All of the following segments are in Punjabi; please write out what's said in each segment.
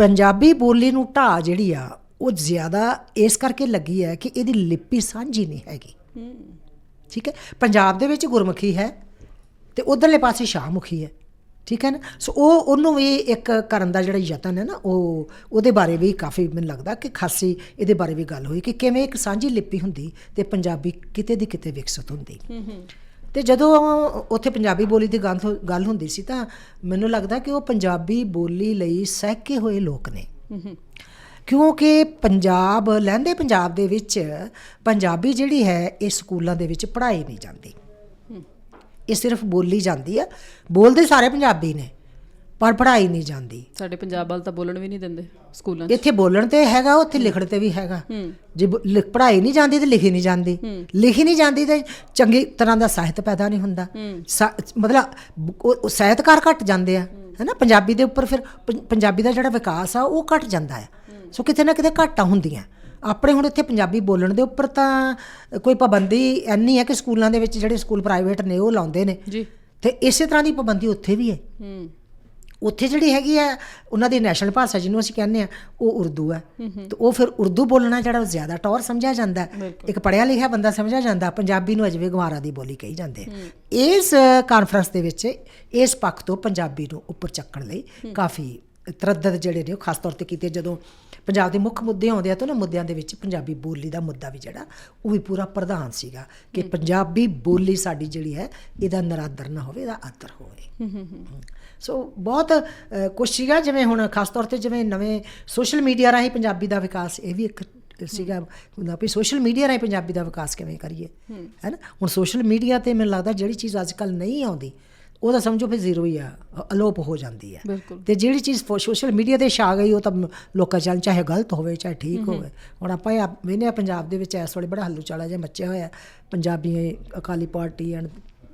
ਪੰਜਾਬੀ ਬੋਲੀ ਨੂੰ ਢਾਹ ਜਿਹੜੀ ਆ, ਉਹ ਜ਼ਿਆਦਾ ਇਸ ਕਰਕੇ ਲੱਗੀ ਹੈ ਕਿ ਇਹਦੀ ਲਿਪੀ ਸਾਂਝੀ ਨਹੀਂ ਹੈਗੀ। ਠੀਕ ਹੈ? ਪੰਜਾਬ ਦੇ ਵਿੱਚ ਗੁਰਮੁਖੀ ਹੈ ਤੇ ਉਧਰਲੇ ਪਾਸੇ ਸ਼ਾਹਮੁਖੀ ਹੈ। ਠੀਕ ਹੈ ਨਾ? ਸੋ ਉਹ, ਉਹਨੂੰ ਵੀ ਇੱਕ ਕਰਨ ਦਾ ਜਿਹੜਾ ਯਤਨ ਹੈ ਨਾ, ਉਹ, ਉਹਦੇ ਬਾਰੇ ਵੀ ਕਾਫੀ ਮੈਨੂੰ ਲੱਗਦਾ ਕਿ ਖਾਸੀ ਇਹਦੇ ਬਾਰੇ ਵੀ ਗੱਲ ਹੋਈ ਕਿ ਕਿਵੇਂ ਇੱਕ ਸਾਂਝੀ ਲਿਪੀ ਹੁੰਦੀ ਤੇ ਪੰਜਾਬੀ ਕਿਤੇ ਦੀ ਕਿਤੇ ਵਿਕਸਿਤ ਹੁੰਦੀ। ਤੇ ਜਦੋਂ ਉੱਥੇ ਪੰਜਾਬੀ ਬੋਲੀ ਦੀ ਗੱਲ ਹੁੰਦੀ ਸੀ ਤਾਂ ਮੈਨੂੰ ਲੱਗਦਾ ਕਿ ਉਹ ਪੰਜਾਬੀ ਬੋਲੀ ਲਈ ਸਹਿਕੇ ਹੋਏ ਲੋਕ ਨੇ। ਕਿਉਂਕਿ ਪੰਜਾਬ ਲਹਿੰਦੇ ਪੰਜਾਬ ਦੇ ਵਿੱਚ ਪੰਜਾਬੀ ਜਿਹੜੀ ਹੈ ਇਹ ਸਕੂਲਾਂ ਦੇ ਵਿੱਚ ਪੜ੍ਹਾਈ ਨਹੀਂ ਜਾਂਦੀ। ਇਹ ਸਿਰਫ ਬੋਲੀ ਜਾਂਦੀ ਆ। ਬੋਲਦੇ ਸਾਰੇ ਪੰਜਾਬੀ ਨੇ। ਪਰ ਪੜ੍ਹਾਈ ਨਹੀਂ ਜਾਂਦੀ। ਸਾਡੇ ਪੰਜਾਬ ਵੱਲ ਤਾਂ ਬੋਲਣ ਵੀ ਨਹੀਂ ਦਿੰਦੇ ਸਕੂਲਾਂ 'ਚ। ਇੱਥੇ ਬੋਲਣ ਤੇ ਹੈਗਾ ਉੱਥੇ ਲਿਖਣ ਤੇ ਵੀ ਹੈਗਾ। ਜੇ ਪੜ੍ਹਾਈ ਨਹੀਂ ਜਾਂਦੀ ਤੇ ਲਿਖੀ ਨਹੀਂ ਜਾਂਦੀ। ਲਿਖੀ ਨਹੀਂ ਜਾਂਦੀ ਤੇ ਚੰਗੀ ਤਰ੍ਹਾਂ ਦਾ ਸਾਹਿਤ ਪੈਦਾ ਨਹੀਂ ਹੁੰਦਾ। ਮਤਲਬ ਸਾਹਿਤਕਾਰ ਘਟ ਜਾਂਦੇ ਆ ਹੈਨਾ? ਪੰਜਾਬੀ ਦੇ ਉੱਪਰ ਫਿਰ ਪੰਜਾਬੀ ਦਾ ਜਿਹੜਾ ਵਿਕਾਸ ਆ ਉਹ ਘਟ ਜਾਂਦਾ ਆ। ਸੋ ਕਿਤੇ ਨਾ ਕਿਤੇ ਘਾਟਾਂ ਹੁੰਦੀਆਂ। ਆਪਣੇ ਹੁਣ ਇੱਥੇ ਪੰਜਾਬੀ ਬੋਲਣ ਦੇ ਉੱਪਰ ਤਾਂ ਕੋਈ ਪਾਬੰਦੀ ਐਨੀ ਹੈ ਕਿ ਸਕੂਲਾਂ ਦੇ ਵਿੱਚ ਜਿਹੜੇ ਸਕੂਲ ਪ੍ਰਾਈਵੇਟ ਨੇ ਉਹ ਲਾਉਂਦੇ ਨੇ। ਜੀ। ਤੇ ਇਸੇ ਤਰ੍ਹਾਂ ਦੀ ਪਾਬੰਦੀ ਉੱਥੇ ਵੀ ਹੈ। ਹੂੰ। ਉੱਥੇ ਜਿਹੜੀ ਹੈਗੀ ਆ ਉਹਨਾਂ ਦੀ ਨੈਸ਼ਨਲ ਭਾਸ਼ਾ ਜਿਹਨੂੰ ਅਸੀਂ ਕਹਿੰਦੇ ਆ ਉਹ ਉਰਦੂ ਹੈ ਤੇ ਉਹ ਫਿਰ ਉਰਦੂ ਬੋਲਣਾ ਜਿਹੜਾ ਉਹ ਜ਼ਿਆਦਾ ਟੌਰ ਸਮਝਿਆ ਜਾਂਦਾ। ਇੱਕ ਪੜਿਆ ਲਿਖਿਆ ਬੰਦਾ ਸਮਝਿਆ ਜਾਂਦਾ ਪੰਜਾਬੀ ਨੂੰ ਅਜਵੇ ਗਵਾਰਾ ਦੀ ਬੋਲੀ ਕਹੀ ਜਾਂਦੇ ਆ। ਇਸ ਕਾਨਫਰੰਸ ਦੇ ਵਿੱਚ ਇਸ ਪੱਖ ਤੋਂ ਪੰਜਾਬੀ ਨੂੰ ਉੱਪਰ ਚੱਕਣ ਲਈ ਕਾਫੀ ਤਰੱਦਦ ਜਿਹੜੇ ਨੇ ਉਹ ਖਾਸ ਤੌਰ ਤੇ ਕੀਤੇ ਜਦੋਂ ਪੰਜਾਬ ਦੇ ਮੁੱਖ ਮੁੱਦੇ ਆਉਂਦੇ ਆ ਤਾਂ ਉਹਨਾਂ ਮੁੱਦਿਆਂ ਦੇ ਵਿੱਚ ਪੰਜਾਬੀ ਬੋਲੀ ਦਾ ਮੁੱਦਾ ਵੀ ਜਿਹੜਾ ਉਹ ਵੀ ਪੂਰਾ ਪ੍ਰਧਾਨ ਸੀਗਾ ਕਿ ਪੰਜਾਬੀ ਬੋਲੀ ਸਾਡੀ ਜਿਹੜੀ ਹੈ ਇਹਦਾ ਨਰਾਦਰ ਨਾ ਹੋਵੇ ਇਹਦਾ ਆਦਰ ਹੋਵੇ। ਸੋ ਬਹੁਤ ਕੁਛ ਸੀਗਾ ਜਿਵੇਂ ਹੁਣ ਖਾਸ ਤੌਰ ਤੇ ਜਿਵੇਂ ਨਵੇਂ ਸੋਸ਼ਲ ਮੀਡੀਆ ਰਾਹੀਂ ਪੰਜਾਬੀ ਦਾ ਵਿਕਾਸ ਇਹ ਵੀ ਇੱਕ ਸੀਗਾ ਹੁੰਦਾ ਵੀ ਸੋਸ਼ਲ ਮੀਡੀਆ ਰਾਹੀਂ ਪੰਜਾਬੀ ਦਾ ਵਿਕਾਸ ਕਿਵੇਂ ਕਰੀਏ ਹੈਨਾ ਹੁਣ ਸੋਸ਼ਲ ਮੀਡੀਆ ਤੇ ਮੈਨੂੰ ਲੱਗਦਾ ਜਿਹੜੀ ਚੀਜ਼ ਅੱਜ ਕੱਲ ਨਹੀਂ ਆਉਂਦੀ ਉਹਦਾ ਸਮਝੋ ਫਿਰ ਜ਼ੀਰੋ ਹੀ ਆ ਅਲੋਪ ਹੋ ਜਾਂਦੀ ਹੈ ਤੇ ਜਿਹੜੀ ਚੀਜ਼ ਸੋਸ਼ਲ ਮੀਡੀਆ ਤੇ ਛਾ ਗਈ ਉਹ ਤਾਂ ਲੋਕਾਂ ਚੱਲ ਚਾਹੇ ਗਲਤ ਹੋਵੇ ਚਾਹੇ ਠੀਕ ਹੋਵੇ। ਹੁਣ ਆਪਾਂ ਇਹ ਹਾਂ ਪੰਜਾਬ ਦੇ ਵਿੱਚ ਇਸ ਵੇਲੇ ਬੜਾ ਹੱਲੂ ਚਾਲਾ ਜਿਹਾ ਮੱਚਿਆ ਹੋਇਆ Punjabi Akali party and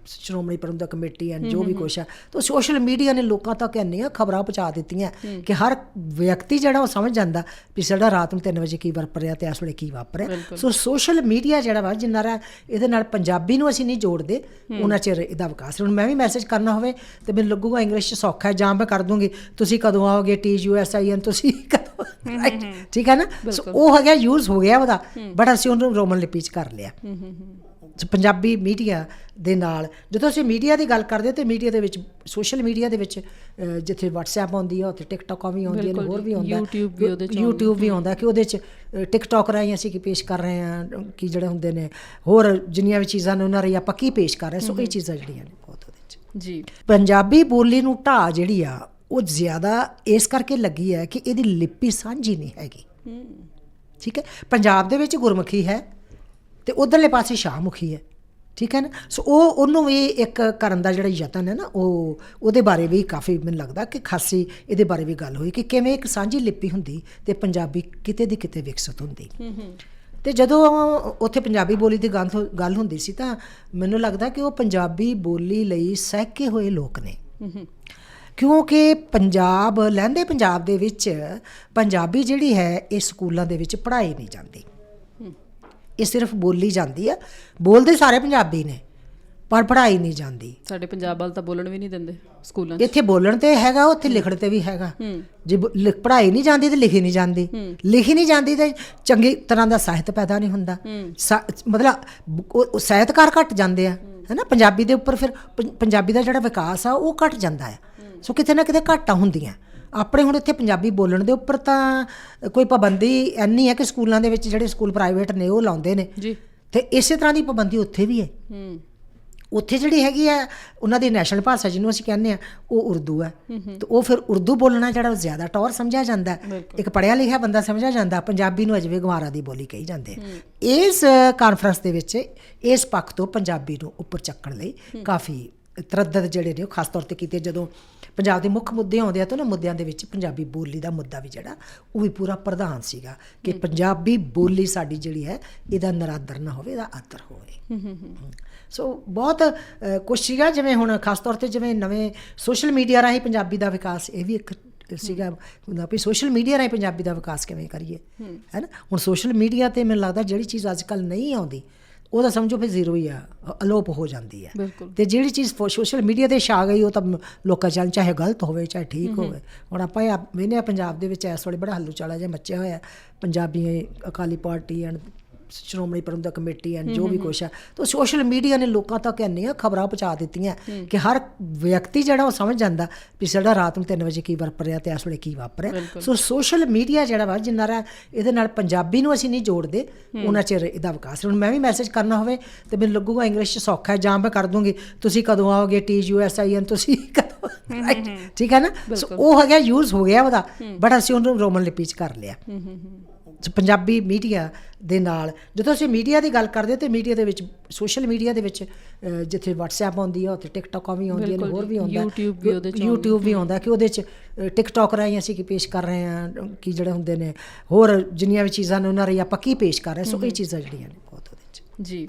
Shiromani Prabandhak committee and ਜੋ ਵੀ ਕੁਛ ਹੈ ਤਾਂ ਸੋਸ਼ਲ ਮੀਡੀਆ ਨੇ ਲੋਕਾਂ ਤੱਕ ਇੰਨੀਆਂ ਖਬਰਾਂ ਪਹੁੰਚਾ ਦਿੱਤੀਆਂ ਕਿ ਹਰ ਵਿਅਕਤੀ ਜਿਹੜਾ ਉਹ ਸਮਝ ਜਾਂਦਾ ਵੀ ਸਾਡਾ ਰਾਤ ਨੂੰ 3 ਵਜੇ ਕੀ ਵਾਪਰਿਆ ਤੇ ਇਸ ਵੇਲੇ ਕੀ ਵਾਪਰਿਆ ਸੋ ਸੋਸ਼ਲ ਮੀਡੀਆ ਜਿਹੜਾ ਵਾ ਜਿੰਨਾ ਰਾ ਇਹਦੇ ਨਾਲ ਪੰਜਾਬੀ ਨੂੰ ਅਸੀਂ ਨਹੀਂ ਜੋੜਦੇ ਉਹਨਾਂ ਚਿਰ ਇਹਦਾ ਵਿਕਾਸ ਹੁਣ ਮੈਂ ਵੀ ਮੈਸੇਜ ਕਰਨਾ ਹੋਵੇ ਤੇ ਮੈਨੂੰ ਲੱਗੂਗਾ ਇੰਗਲਿਸ਼ ਚ ਸੌਖਾ ਹੈ ਜਾਂ ਮੈਂ ਕਰ ਦੂੰਗੀ ਤੁਸੀਂ ਕਦੋਂ ਆਓਗੇ T U S I N ਤੁਸੀਂ ਕਦੋਂ? ਠੀਕ ਹੈ ਨਾ? ਸੋ ਉਹ ਹੈਗਾ ਯੂਜ਼ ਹੋ ਗਿਆ ਉਹਦਾ ਬਟ ਅਸੀਂ ਉਹਨੂੰ ਰੋਮਨ ਲਿਪੀ ਚ ਕਰ ਲਿਆ। ਪੰਜਾਬੀ ਮੀਡੀਆ ਦੇ ਨਾਲ। ਜਦੋਂ ਅਸੀਂ ਮੀਡੀਆ ਦੀ ਗੱਲ ਕਰਦੇ ਹਾਂ ਤੇ ਮੀਡੀਆ ਦੇ ਵਿੱਚ ਸੋਸ਼ਲ ਮੀਡੀਆ ਦੇ ਵਿੱਚ ਜਿੱਥੇ WhatsApp ਆਉਂਦੀ ਆ ਉੱਥੇ TikTok ਵੀ ਆਉਂਦੀ ਹੈ ਹੋਰ ਵੀ ਆਉਂਦਾ। YouTube ਵੀ ਉਹਦੇ 'ਚ YouTube ਵੀ ਆਉਂਦਾ। ਕਿ ਉਹਦੇ ਚ TikTok ਰਾਹੀਂ ਅਸੀਂ ਕੀ ਪੇਸ਼ ਕਰ ਰਹੇ ਹਾਂ ਕੀ ਜਿਹੜੇ ਹੁੰਦੇ ਨੇ ਹੋਰ ਜਿੰਨੀਆਂ ਵੀ ਚੀਜ਼ਾਂ ਨੇ ਉਹਨਾਂ ਰਾਹੀਂ ਆਪਾਂ ਕੀ ਪੇਸ਼ ਕਰ ਰਹੇ ਸੋ ਇਹ ਚੀਜ਼ਾਂ ਜਿਹੜੀਆਂ ਨੇ ਬਹੁਤ ਉਹਦੇ ਚ। ਜੀ। ਪੰਜਾਬੀ ਬੋਲੀ ਨੂੰ ਢਾਹ ਜਿਹੜੀ ਆ ਉਹ ਜ਼ਿਆਦਾ ਇਸ ਕਰਕੇ ਲੱਗੀ ਹੈ ਕਿ ਇਹਦੀ ਲਿਪੀ ਸਾਂਝੀ ਨਹੀਂ ਹੈਗੀ। ਠੀਕ ਹੈ? ਪੰਜਾਬ ਦੇ ਵਿੱਚ ਗੁਰਮੁਖੀ ਹੈ। ਤੇ ਉਧਰਲੇ ਪਾਸੇ ਸ਼ਾਹਮੁਖੀ ਹੈ ਠੀਕ ਹੈ ਨਾ? ਸੋ ਉਹ ਉਹਨੂੰ ਵੀ ਇੱਕ ਕਰਨ ਦਾ ਜਿਹੜਾ ਯਤਨ ਹੈ ਨਾ ਉਹ ਉਹਦੇ ਬਾਰੇ ਵੀ ਕਾਫੀ ਮੈਨੂੰ ਲੱਗਦਾ ਕਿ ਖਾਸੀ ਇਹਦੇ ਬਾਰੇ ਵੀ ਗੱਲ ਹੋਈ ਕਿ ਕਿਵੇਂ ਇੱਕ ਸਾਂਝੀ ਲਿਪੀ ਹੁੰਦੀ ਤੇ ਪੰਜਾਬੀ ਕਿਤੇ ਦੀ ਕਿਤੇ ਵਿਕਸਿਤ ਹੁੰਦੀ। ਤੇ ਜਦੋਂ ਉੱਥੇ ਪੰਜਾਬੀ ਬੋਲੀ ਦੀ ਗੱਲ ਹੁੰਦੀ ਸੀ ਤਾਂ ਮੈਨੂੰ ਲੱਗਦਾ ਕਿ ਉਹ ਪੰਜਾਬੀ ਬੋਲੀ ਲਈ ਸਹਿਕੇ ਹੋਏ ਲੋਕ ਨੇ। ਕਿਉਂਕਿ ਪੰਜਾਬ ਲਹਿੰਦੇ ਪੰਜਾਬ ਦੇ ਵਿੱਚ ਪੰਜਾਬੀ ਜਿਹੜੀ ਹੈ ਇਹ ਸਕੂਲਾਂ ਦੇ ਵਿੱਚ ਪੜ੍ਹਾਈ ਨਹੀਂ ਜਾਂਦੀ। ਇਹ ਸਿਰਫ ਬੋਲੀ ਜਾਂਦੀ ਆ। ਬੋਲਦੇ ਸਾਰੇ ਪੰਜਾਬੀ ਨੇ ਪਰ ਪੜ੍ਹਾਈ ਨਹੀਂ ਜਾਂਦੀ। ਸਾਡੇ ਪੰਜਾਬ ਵੱਲ ਤਾਂ ਬੋਲਣ ਵੀ ਨਹੀਂ ਦਿੰਦੇ ਸਕੂਲਾਂ 'ਚ। ਇੱਥੇ ਬੋਲਣ ਤੇ ਹੈਗਾ ਉੱਥੇ ਲਿਖਣ ਤੇ ਵੀ ਹੈਗਾ। ਜੇ ਪੜ੍ਹਾਈ ਨਹੀਂ ਜਾਂਦੀ ਤੇ ਲਿਖੀ ਨਹੀਂ ਜਾਂਦੀ। ਲਿਖੀ ਨਹੀਂ ਜਾਂਦੀ ਤੇ ਚੰਗੀ ਤਰ੍ਹਾਂ ਦਾ ਸਾਹਿਤ ਪੈਦਾ ਨਹੀਂ ਹੁੰਦਾ। ਮਤਲਬ ਸਾਹਿਤਕਾਰ ਘਟ ਜਾਂਦੇ ਆ ਹੈਨਾ? ਪੰਜਾਬੀ ਦੇ ਉੱਪਰ ਫਿਰ ਪੰਜਾਬੀ ਦਾ ਜਿਹੜਾ ਵਿਕਾਸ ਆ ਉਹ ਘਟ ਜਾਂਦਾ ਆ। ਸੋ ਕਿਤੇ ਨਾ ਕਿਤੇ ਘਾਟਾਂ ਹੁੰਦੀਆਂ। ਆਪਣੇ ਹੁਣ ਇੱਥੇ ਪੰਜਾਬੀ ਬੋਲਣ ਦੇ ਉੱਪਰ ਤਾਂ ਕੋਈ ਪਾਬੰਦੀ ਐਨੀ ਹੈ ਕਿ ਸਕੂਲਾਂ ਦੇ ਵਿੱਚ ਜਿਹੜੇ ਸਕੂਲ ਪ੍ਰਾਈਵੇਟ ਨੇ ਉਹ ਲਾਉਂਦੇ ਨੇ। ਜੀ। ਤੇ ਇਸੇ ਤਰ੍ਹਾਂ ਦੀ ਪਾਬੰਦੀ ਉੱਥੇ ਵੀ ਹੈ। ਹੂੰ। ਉੱਥੇ ਜਿਹੜੀ ਹੈਗੀ ਆ ਉਹਨਾਂ ਦੀ ਨੈਸ਼ਨਲ ਭਾਸ਼ਾ ਜਿਹਨੂੰ ਅਸੀਂ ਕਹਿੰਦੇ ਆ ਉਹ ਉਰਦੂ ਹੈ। ਤੇ ਉਹ ਫਿਰ ਉਰਦੂ ਬੋਲਣਾ ਜਿਹੜਾ ਉਹ ਜ਼ਿਆਦਾ ਟੌਰ ਸਮਝਿਆ ਜਾਂਦਾ। ਇੱਕ ਪੜਿਆ ਲਿਖਿਆ ਬੰਦਾ ਸਮਝਿਆ ਜਾਂਦਾ ਪੰਜਾਬੀ ਨੂੰ ਅਜਵੇ ਗਵਾਰਾ ਦੀ ਬੋਲੀ ਕਹੀ ਜਾਂਦੇ ਇਸ ਕਾਨਫਰੰਸ ਦੇ ਵਿੱਚ ਇਸ ਪੱਖ ਤੋਂ ਪੰਜਾਬੀ ਨੂੰ ਉੱਪਰ ਚੱਕਣ ਲਈ ਕਾਫੀ ਤਰੱਦਦ ਜਿਹੜੇ ਨੇ ਉਹ ਖਾਸ ਤੌਰ ਤੇ ਕੀਤੇ ਜਦੋਂ ਪੰਜਾਬ ਦੇ ਮੁੱਖ ਮੁੱਦੇ ਆਉਂਦੇ ਆ ਤਾਂ ਉਹਨਾਂ ਮੁੱਦਿਆਂ ਦੇ ਵਿੱਚ ਪੰਜਾਬੀ ਬੋਲੀ ਦਾ ਮੁੱਦਾ ਵੀ ਜਿਹੜਾ ਉਹ ਵੀ ਪੂਰਾ ਪ੍ਰਧਾਨ ਸੀਗਾ ਕਿ ਪੰਜਾਬੀ ਬੋਲੀ ਸਾਡੀ ਜਿਹੜੀ ਹੈ ਇਹਦਾ ਨਰਾਦਰ ਨਾ ਹੋਵੇ ਇਹਦਾ ਆਦਰ ਹੋਵੇ। ਸੋ ਬਹੁਤ ਕੁਛ ਸੀਗਾ ਜਿਵੇਂ ਹੁਣ ਖਾਸ ਤੌਰ ਤੇ ਜਿਵੇਂ ਨਵੇਂ ਸੋਸ਼ਲ ਮੀਡੀਆ ਰਾਹੀਂ ਪੰਜਾਬੀ ਦਾ ਵਿਕਾਸ ਇਹ ਵੀ ਇੱਕ ਸੀਗਾ ਹੁੰਦਾ ਵੀ ਸੋਸ਼ਲ ਮੀਡੀਆ ਰਾਹੀਂ ਪੰਜਾਬੀ ਦਾ ਵਿਕਾਸ ਕਿਵੇਂ ਕਰੀਏ? ਹੈਨਾ ਹੁਣ ਸੋਸ਼ਲ ਮੀਡੀਆ ਤੇ ਮੈਨੂੰ ਲੱਗਦਾ ਜਿਹੜੀ ਚੀਜ਼ ਅੱਜ ਕੱਲ ਨਹੀਂ ਆਉਂਦੀ ਉਹਦਾ ਸਮਝੋ ਫਿਰ ਜ਼ੀਰੋ ਹੀ ਆ ਅਲੋਪ ਹੋ ਜਾਂਦੀ ਹੈ ਤੇ ਜਿਹੜੀ ਚੀਜ਼ ਸੋਸ਼ਲ ਮੀਡੀਆ ਤੇ ਛਾ ਗਈ ਉਹ ਤਾਂ ਲੋਕਾਂ ਚਾਹਣ ਚਾਹੇ ਗਲਤ ਹੋਵੇ ਚਾਹੇ ਠੀਕ ਹੋਵੇ। ਹੁਣ ਆਪਾਂ ਇਹ ਵੇਨੇ ਪੰਜਾਬ ਦੇ ਵਿੱਚ ਇਸ ਵੇਲੇ ਬੜਾ ਹੱਲੂ ਚਾਲਾ ਜਿਹਾ ਮੱਚਿਆ ਹੋਇਆ Punjabi Akali party and Shiromani Prabandhak committee and ਜੋ ਵੀ ਕੁਛ ਹੈ। ਤਾਂ ਸੋਸ਼ਲ ਮੀਡੀਆ ਨੇ ਲੋਕਾਂ ਤੱਕ ਇੰਨੀਆਂ ਖਬਰਾਂ ਪਹੁੰਚਾ ਦਿੱਤੀਆਂ ਕਿ ਹਰ ਵਿਅਕਤੀ ਜਿਹੜਾ ਉਹ ਸਮਝ ਜਾਂਦਾ ਵੀ ਸਾਡਾ ਰਾਤ ਨੂੰ 3 ਵਜੇ ਕੀ ਵਾਪਰਿਆ ਤੇ ਇਸ ਵੇਲੇ ਕੀ ਵਾਪਰਿਆ ਸੋ ਸੋਸ਼ਲ ਮੀਡੀਆ ਜਿਹੜਾ ਵਾ ਜਿੰਨਾ ਇਹਦੇ ਨਾਲ ਪੰਜਾਬੀ ਨੂੰ ਅਸੀਂ ਨਹੀਂ ਜੋੜਦੇ ਉਹਨਾਂ ਚਿਰ ਇਹਦਾ ਵਿਕਾਸ ਹੁਣ ਮੈਂ ਵੀ ਮੈਸੇਜ ਕਰਨਾ ਹੋਵੇ ਤੇ ਮੈਨੂੰ ਲੱਗੂਗਾ ਇੰਗਲਿਸ਼ 'ਚ ਸੌਖਾ ਹੈ ਜਾਂ ਮੈਂ ਕਰ ਦੂੰਗੀ। ਤੁਸੀਂ ਕਦੋਂ ਆਓਗੇ T U S I N ਤੁਸੀਂ ਕਦੋਂ? ਠੀਕ ਹੈ ਨਾ? ਸੋ ਉਹ ਹੈਗਾ ਯੂਜ਼ ਹੋ ਗਿਆ ਉਹਦਾ ਬਟ ਅਸੀਂ ਉਹਨੂੰ ਰੋਮਨ ਲਿਪੀ 'ਚ ਕਰ ਲਿਆ। ਪੰਜਾਬੀ ਮੀਡੀਆ ਦੇ ਨਾਲ। ਜਦੋਂ ਅਸੀਂ ਮੀਡੀਆ ਦੀ ਗੱਲ ਕਰਦੇ ਹਾਂ ਤੇ ਮੀਡੀਆ ਦੇ ਵਿੱਚ ਸੋਸ਼ਲ ਮੀਡੀਆ ਦੇ ਵਿੱਚ ਜਿੱਥੇ WhatsApp ਆਉਂਦੀ ਆ ਉੱਥੇ TikTok ਵੀ ਨੇ ਬਿਲਕੁਲ ਹੋਰ ਵੀ ਆਉਂਦਾ। YouTube ਵੀ ਉਹਦੇ 'ਚ YouTube ਵੀ ਆਉਂਦਾ ਕਿ ਉਹਦੇ 'ਚ TikTok ਰਾਹੀਂ ਅਸੀਂ ਕੀ ਪੇਸ਼ ਕਰ ਰਹੇ ਹਾਂ ਕੀ ਜਿਹੜੇ ਹੁੰਦੇ ਨੇ ਹੋਰ ਜਿੰਨੀਆਂ ਵੀ ਚੀਜ਼ਾਂ ਨੇ ਉਹਨਾਂ ਰਾਹੀਂ ਆਪਾਂ ਕੀ ਪੇਸ਼ ਕਰ ਰਹੇ ਹਾਂ। ਸੋ ਇਹ ਚੀਜ਼ਾਂ ਜਿਹੜੀਆਂ ਨੇ ਬਹੁਤ ਉਹਦੇ 'ਚ। ਜੀ।